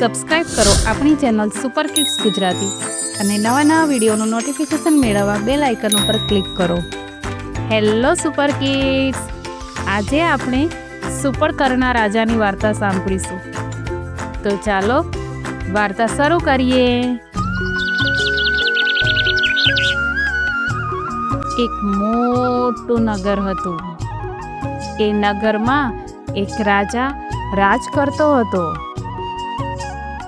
Subscribe કરો આપણી channel super kids Gujarati અને નવા નવા વિડીયોનું નોટિફિકેશન મેળવવા બેલ આઇકન ઉપર ક્લિક કરો. હેલો સુપર કિડ્સ આજે આપણે સુપર કરના રાજાની વાર્તા સાંભળીશું. તો ચાલો વાર્તા શરૂ કરીએ. એક મોટું નગર હતું. એ નગરમાં એક રાજા રાજ કરતો હતો.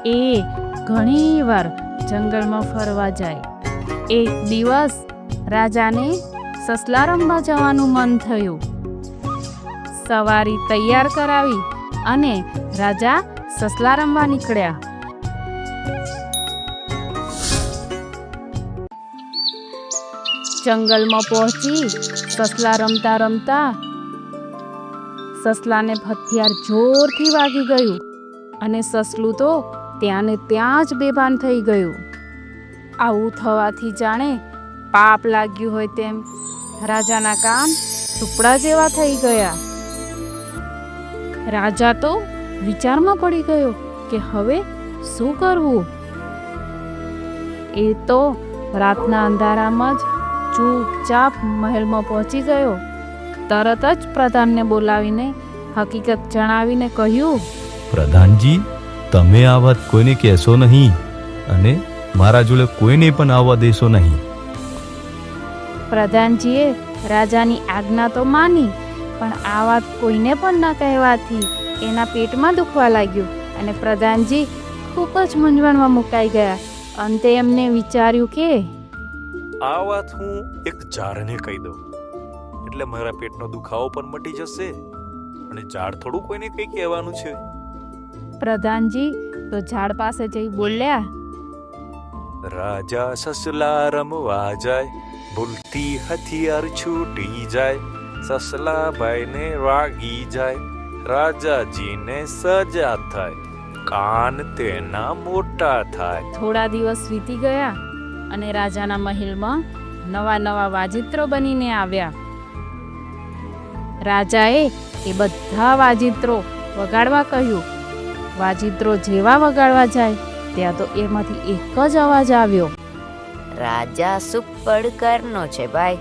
એ ઘણીવાર જંગલમાં ફરવા જાય. એક દિવસ રાજાને સસલા રમવા જવાનું મન થયું. સવારી તૈયાર કરાવી અને રાજા સસલા રમવા નીકળ્યા. જંગલમાં પહોંચી સસલા રમતા રમતા સસલાને હથિયાર જોરથી વાગી ગયું અને સસલું તો ત્યાં ને ત્યાં જ બેભાન થઈ ગયું. આવું થવાથી જાણે પાપ લાગ્યું હોય તેમ રાજાના કામ સુપડા જેવા થઈ ગયા. રાજા તો વિચારમાં પડી ગયો કે હવે શું કરવું? એ તો રાતના અંધારામાં જ ચૂપચાપ મહેલમાં પહોંચી ગયો. તરત જ પ્રધાનને બોલાવીને હકીકત જણાવીને કહ્યું, પ્રધાનજી તમે આ વાત કોઈને કહેશો નહીં અને મારા જોડે કોઈને પણ આવવા દેશો નહીં. પ્રધાનજીએ રાજાની આજ્ઞા તો માની પણ આ વાત કોઈને પણ ન કહેવાથી એના પેટમાં દુખવા લાગ્યું અને પ્રધાનજી ખૂબ જ મૂંઝવણમાં મુકાઈ ગયા. અંતે એમને વિચાર્યું કે આ વાત હું એક ઝાડને કહી દઉં. એટલે મારા પેટનો દુખાવો પણ મટી જશે અને ઝાડ થોડું કોઈને કંઈ કહેવાનું છે. પ્રધાનજી તો ઝાડ પાસે જઈ બોલ્યા રાજા સસલા રમવા જાય ભૂલથી હથિયાર છૂટી જાય સસલા ભાઈને વાગી જાય રાજાજીને સજા થાય કાન તેના મોટા થાય. થોડા દિવસ વીતી ગયા અને રાજાના મહેલમાં નવા નવા વાજિત્રો બનીને આવ્યા. રાજાએ એ બધા વાજિત્રો વગાડવા કહ્યું વાજિત્રો જેવા વગાડવા જાય ત્યાં તો એમાંથી એક જ અવાજ આવ્યો. રાજા સુપડ કરનો છે ભાઈ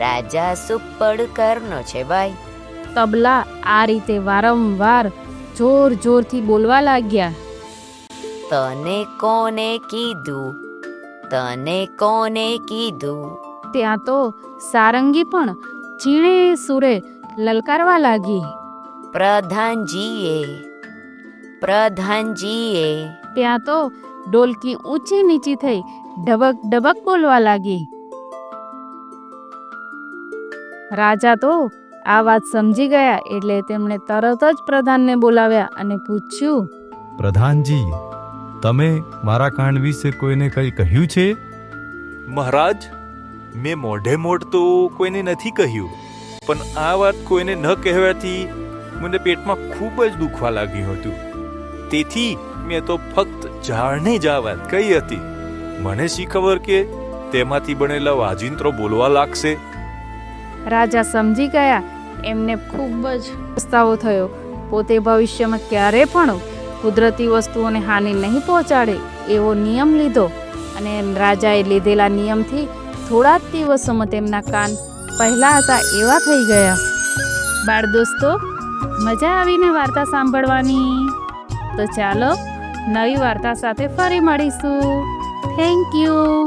રાજા સુપ્પડ કરનો છે ભાઈ. તબલા આ રીતે વારંવાર જોર જોરથી બોલવા લાગ્યા. તને કોને કીધું? તને કોને કીધું? ત્યાં તો સારંગી પણ ચીણે સુરે લલકારવા લાગી. પ્રધાનજીએ પ્રધાનજીએ ત્યાં તો ડોલકી ઊંચી નીચી થઈ ડબક ડબક બોલવા લાગી. રાજા તો આ વાત સમજી ગયા એટલે તેમણે તરત જ પ્રધાનને બોલાવ્યા અને પૂછ્યું પ્રધાનજી તમે મારા કાંડ વિશે કોઈને કંઈ કહ્યું છે? મહારાજ મેં મોઢે મોઢ તો કોઈને નથી કહ્યું પણ આ વાત કોઈને ન કહેવાથી મને પેટમાં ખૂબ જ દુખવા લાગ્યું હતું. તેથી મેં તો ફક્ત ઝાડને જ આ વાત કહી હતી. મને શી ખબર કે તેમાંથી બનેલા વાજિંત્રો બોલવા લાગશે? રાજા સમજી ગયા. એમને ખૂબ જ પસ્તાવો થયો. પોતે ભવિષ્યમાં ક્યારે પણ કુદરતી વસ્તુઓને હાનિ નહીં પહોંચાડે એવો નિયમ લીધો અને રાજાએ લીધેલા નિયમથી થોડા જ દિવસોમાં તેમના કાન પહેલા હતા એવા થઈ ગયા. બાળ દોસ્તો, મજા આવીને વાર્તા સાંભળવાની. તો ચાલો નવી વાર્તા સાથે ફરી મળીશું. Thank you